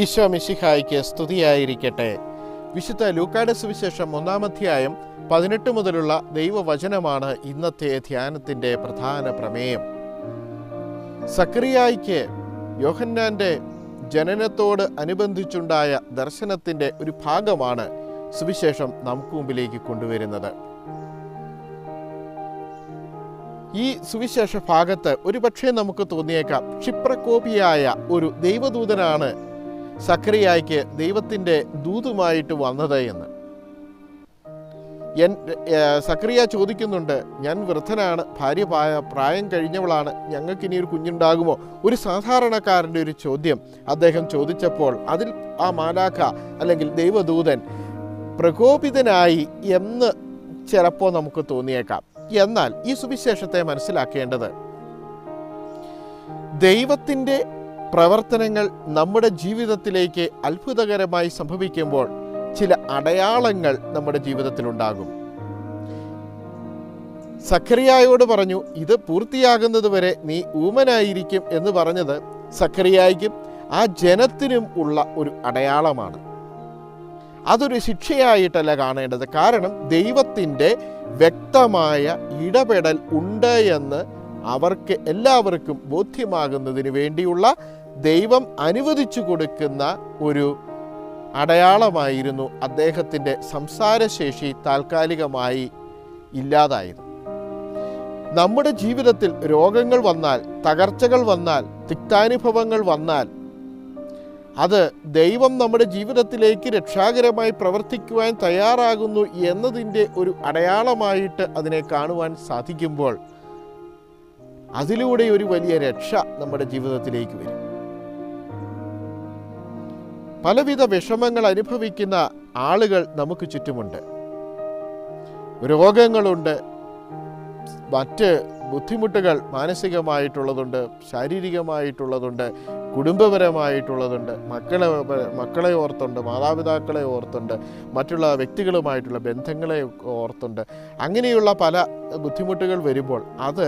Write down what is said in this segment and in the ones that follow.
ഈശോ മിശിഹായിക്ക് സ്തുതിയായിരിക്കട്ടെ. വിശുദ്ധ ലൂക്കാട് സുവിശേഷം ഒന്നാമധ്യായം പതിനെട്ട് മുതലുള്ള ദൈവവചനമാണ് ഇന്നത്തെ ധ്യാനത്തിന്റെ പ്രധാന പ്രമേയം. സക്രിയായിക്ക് യോഹന്നാന്റെ ജനനത്തോട് അനുബന്ധിച്ചുണ്ടായ ദർശനത്തിന്റെ ഒരു ഭാഗമാണ് സുവിശേഷം നമുക്ക് മുമ്പിലേക്ക് കൊണ്ടുവരുന്നത്. ഈ സുവിശേഷ ഭാഗത്ത് ഒരുപക്ഷെ നമുക്ക് തോന്നിയേക്കാം ക്ഷിപ്രകോപിയായ ഒരു ദൈവദൂതനാണ് സക്രിയായ്ക്ക് ദൈവത്തിന്റെ ദൂതുമായിട്ട് വന്നത് എന്ന്. എൻ സക്രിയ ചോദിക്കുന്നുണ്ട് ഞാൻ വൃദ്ധനാണ് ഭാര്യ പ്രായം കഴിഞ്ഞവളാണ് ഞങ്ങൾക്ക് ഇനി ഒരു കുഞ്ഞുണ്ടാകുമോ? ഒരു സാധാരണക്കാരന്റെ ഒരു ചോദ്യം അദ്ദേഹം ചോദിച്ചപ്പോൾ അതിൽ ആ മാലാഖ അല്ലെങ്കിൽ ദൈവദൂതൻ പ്രകോപിതനായി എന്ന് ചിലപ്പോൾ നമുക്ക് തോന്നിയേക്കാം. എന്നാൽ ഈ സുവിശേഷത്തെ മനസ്സിലാക്കേണ്ടത് ദൈവത്തിന്റെ പ്രവർത്തനങ്ങൾ നമ്മുടെ ജീവിതത്തിലേക്ക് അത്ഭുതകരമായി സംഭവിക്കുമ്പോൾ ചില അടയാളങ്ങൾ നമ്മുടെ ജീവിതത്തിലുണ്ടാകും. സഖറിയായോട് പറഞ്ഞു ഇത് പൂർത്തിയാകുന്നത് വരെ നീ ഊമനായിരിക്കും എന്ന് പറഞ്ഞത് സഖറിയായിക്കും ആ ജനത്തിനും ഉള്ള ഒരു അടയാളമാണ്. അതൊരു ശിക്ഷയായിട്ടല്ല കാണേണ്ടത്. കാരണം ദൈവത്തിന്റെ വ്യക്തമായ ഇടപെടൽ ഉണ്ട് എന്ന് അവർക്ക് എല്ലാവർക്കും ബോധ്യമാകുന്നതിന് വേണ്ടിയുള്ള ദൈവം അനുവദിച്ചു കൊടുക്കുന്ന ഒരു അടയാളമായിരുന്നു അദ്ദേഹത്തിന്റെ സംസാരശേഷി താൽക്കാലികമായി ഇല്ലാതായത്. നമ്മുടെ ജീവിതത്തിൽ രോഗങ്ങൾ വന്നാൽ തകർച്ചകൾ വന്നാൽ തിക്താനുഭവങ്ങൾ വന്നാൽ അത് ദൈവം നമ്മുടെ ജീവിതത്തിലേക്ക് രക്ഷാകരമായി പ്രവർത്തിക്കുവാൻ തയ്യാറാകുന്നു എന്നതിന്റെ ഒരു അടയാളമായിട്ട് അതിനെ കാണുവാൻ സാധിക്കുമ്പോൾ അതിലൂടെ ഒരു വലിയ രക്ഷ നമ്മുടെ ജീവിതത്തിലേക്ക് വരും. പലവിധ വിഷമങ്ങൾ അനുഭവിക്കുന്ന ആളുകൾ നമുക്ക് ചുറ്റുമുണ്ട്. രോഗങ്ങളുണ്ട് മറ്റ് ബുദ്ധിമുട്ടുകൾ മാനസികമായിട്ടുള്ളതുണ്ട് ശാരീരികമായിട്ടുള്ളതുണ്ട് കുടുംബപരമായിട്ടുള്ളതുണ്ട് മക്കളെ മക്കളെ ഓർത്തുണ്ട് മാതാപിതാക്കളെ ഓർത്തുണ്ട് മറ്റുള്ള വ്യക്തികളുമായിട്ടുള്ള ബന്ധങ്ങളെ ഓർത്തുണ്ട്. അങ്ങനെയുള്ള പല ബുദ്ധിമുട്ടുകൾ വരുമ്പോൾ അത്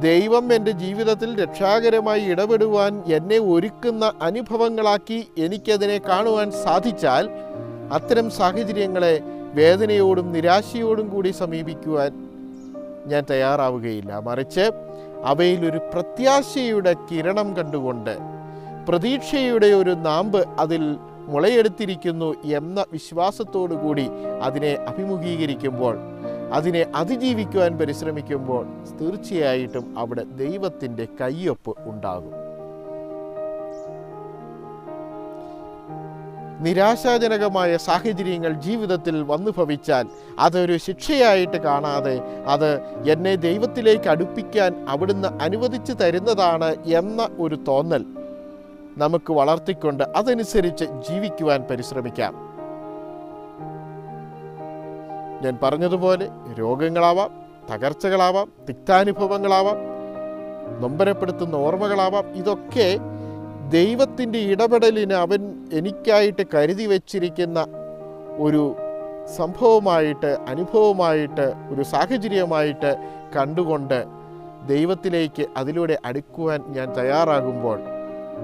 ദൈവം എന്റെ ജീവിതത്തിൽ രക്ഷാകരമായി ഇടപെടുവാൻ എന്നെ ഒരുക്കുന്ന അനുഭവങ്ങളാക്കി എനിക്കതിനെ കാണുവാൻ സാധിച്ചാൽ അത്തരം സാഹചര്യങ്ങളെ വേദനയോടും നിരാശയോടും കൂടി സമീപിക്കുവാൻ ഞാൻ തയ്യാറാവുകയില്ല. മറിച്ച് അവയിലൊരു പ്രത്യാശയുടെ കിരണം കണ്ടുകൊണ്ട് പ്രതീക്ഷയുടെ ഒരു നാമ്പ് അതിൽ മുളയെടുത്തിരിക്കുന്നു എന്ന വിശ്വാസത്തോടു കൂടി അതിനെ അഭിമുഖീകരിക്കുമ്പോൾ അതിനെ അതിജീവിക്കുവാൻ പരിശ്രമിക്കുമ്പോൾ തീർച്ചയായിട്ടും അവിടെ ദൈവത്തിന്റെ കയ്യൊപ്പ് ഉണ്ടാകും. നിരാശാജനകമായ സാഹചര്യങ്ങൾ ജീവിതത്തിൽ വന്നു ഭവിച്ചാൽ അതൊരു ശിക്ഷയായിട്ട് കാണാതെ അത് എന്നെ ദൈവത്തിലേക്ക് അടുപ്പിക്കാൻ അവിടുന്ന് അനുവദിച്ചു തരുന്നതാണ് എന്ന ഒരു തോന്നൽ നമുക്ക് വളർത്തിക്കൊണ്ട് അതനുസരിച്ച് ജീവിക്കുവാൻ പരിശ്രമിക്കാം. ഞാൻ പറഞ്ഞതുപോലെ രോഗങ്ങളാവാം തകർച്ചകളാവാം തിക്താനുഭവങ്ങളാവാം നൊമ്പരപ്പെടുത്തുന്ന ഓർമ്മകളാവാം. ഇതൊക്കെ ദൈവത്തിന്റെ ഇടപെടലിന് അവൻ എനിക്കായിട്ട് കരുതി വച്ചിരിക്കുന്ന ഒരു സംഭവമായിട്ട് അനുഭവമായിട്ട് ഒരു സാഹചര്യമായിട്ട് കണ്ടുകൊണ്ട് ദൈവത്തിലേക്ക് അതിലൂടെ അടുക്കുവാൻ ഞാൻ തയ്യാറാകുമ്പോൾ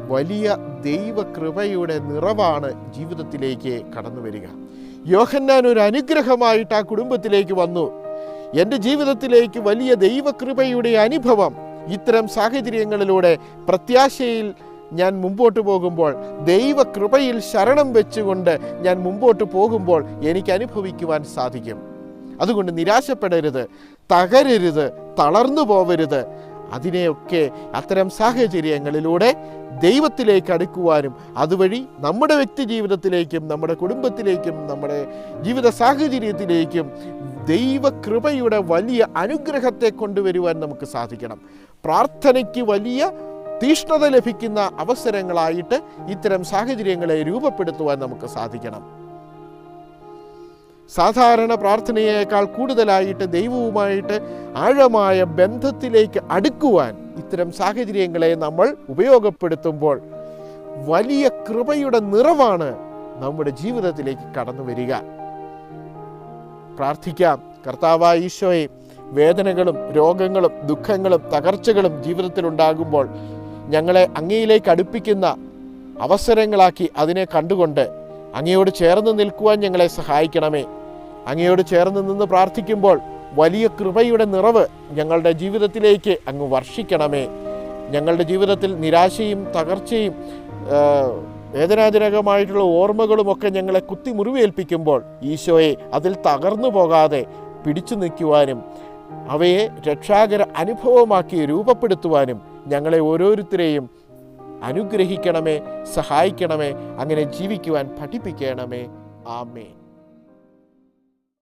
വലിയ ദൈവകൃപയുടെ നിറവാണ് ജീവിതത്തിലേക്ക് കടന്നു വരിക. യോഹന്നാൻ ഒരു അനുഗ്രഹമായിട്ട് ആ കുടുംബത്തിലേക്ക് വന്നു. എന്റെ ജീവിതത്തിലേക്ക് വലിയ ദൈവകൃപയുടെ അനുഭവം ഇത്തരം സാഹചര്യങ്ങളിലൂടെ പ്രത്യാശയിൽ ഞാൻ മുമ്പോട്ട് പോകുമ്പോൾ ദൈവകൃപയിൽ ശരണം വെച്ചുകൊണ്ട് ഞാൻ മുമ്പോട്ട് പോകുമ്പോൾ എനിക്ക് അനുഭവിക്കുവാൻ സാധിക്കും. അതുകൊണ്ട് നിരാശപ്പെടരുത് തകരരുത് തളർന്നു പോവരുത്. അതിനെയൊക്കെ അത്തരം സാഹചര്യങ്ങളിലൂടെ ദൈവത്തിലേക്ക് അടുക്കുവാനും അതുവഴി നമ്മുടെ വ്യക്തി ജീവിതത്തിലേക്കും നമ്മുടെ കുടുംബത്തിലേക്കും നമ്മുടെ ജീവിത സാഹചര്യത്തിലേക്കും ദൈവകൃപയുടെ വലിയ അനുഗ്രഹത്തെ കൊണ്ടുവരുവാൻ നമുക്ക് സാധിക്കണം. പ്രാർത്ഥനയ്ക്ക് വലിയ തീഷ്ണത ലഭിക്കുന്ന അവസരങ്ങളായിട്ട് ഇത്തരം സാഹചര്യങ്ങളെ രൂപപ്പെടുത്തുവാൻ നമുക്ക് സാധിക്കണം. സാധാരണ പ്രാർത്ഥനയേക്കാൾ കൂടുതലായിട്ട് ദൈവവുമായിട്ട് ആഴമായ ബന്ധത്തിലേക്ക് അടുക്കുവാൻ ഇത്തരം സാഹചര്യങ്ങളെ നമ്മൾ ഉപയോഗപ്പെടുത്തുമ്പോൾ വലിയ കൃപയുടെ നിറവാണ് നമ്മുടെ ജീവിതത്തിലേക്ക് കടന്നു വരിക. പ്രാർത്ഥിക്കാം. കർത്താവായ ഈശോയെ വേദനകളും രോഗങ്ങളും ദുഃഖങ്ങളും തകർച്ചകളും ജീവിതത്തിൽ ഉണ്ടാകുമ്പോൾ ഞങ്ങളെ അങ്ങയിലേക്ക് അടുപ്പിക്കുന്ന അവസരങ്ങളാക്കി അതിനെ കണ്ടുകൊണ്ട് അങ്ങയോട് ചേർന്ന് നിൽക്കുവാൻ ഞങ്ങളെ സഹായിക്കണമേ. അങ്ങയോട് ചേർന്ന് നിന്ന് പ്രാർത്ഥിക്കുമ്പോൾ വലിയ കൃപയുടെ നിറവ് ഞങ്ങളുടെ ജീവിതത്തിലേക്ക് അങ്ങ് വർഷിക്കണമേ. ഞങ്ങളുടെ ജീവിതത്തിൽ നിരാശയും തകർച്ചയും വേദനാജനകമായിട്ടുള്ള ഓർമ്മകളുമൊക്കെ ഞങ്ങളെ കുത്തി മുറിവേൽപ്പിക്കുമ്പോൾ ഈശോയെ അതിൽ തകർന്നു പോകാതെ പിടിച്ചു നിൽക്കുവാനും അവയെ രക്ഷാകര അനുഭവമാക്കി രൂപപ്പെടുത്തുവാനും ഞങ്ങളെ ഓരോരുത്തരെയും അനുഗ്രഹിക്കണമേ സഹായിക്കണമേ അങ്ങനെ ജീവിക്കുവാൻ പഠിപ്പിക്കണമേ. ആമേൻ.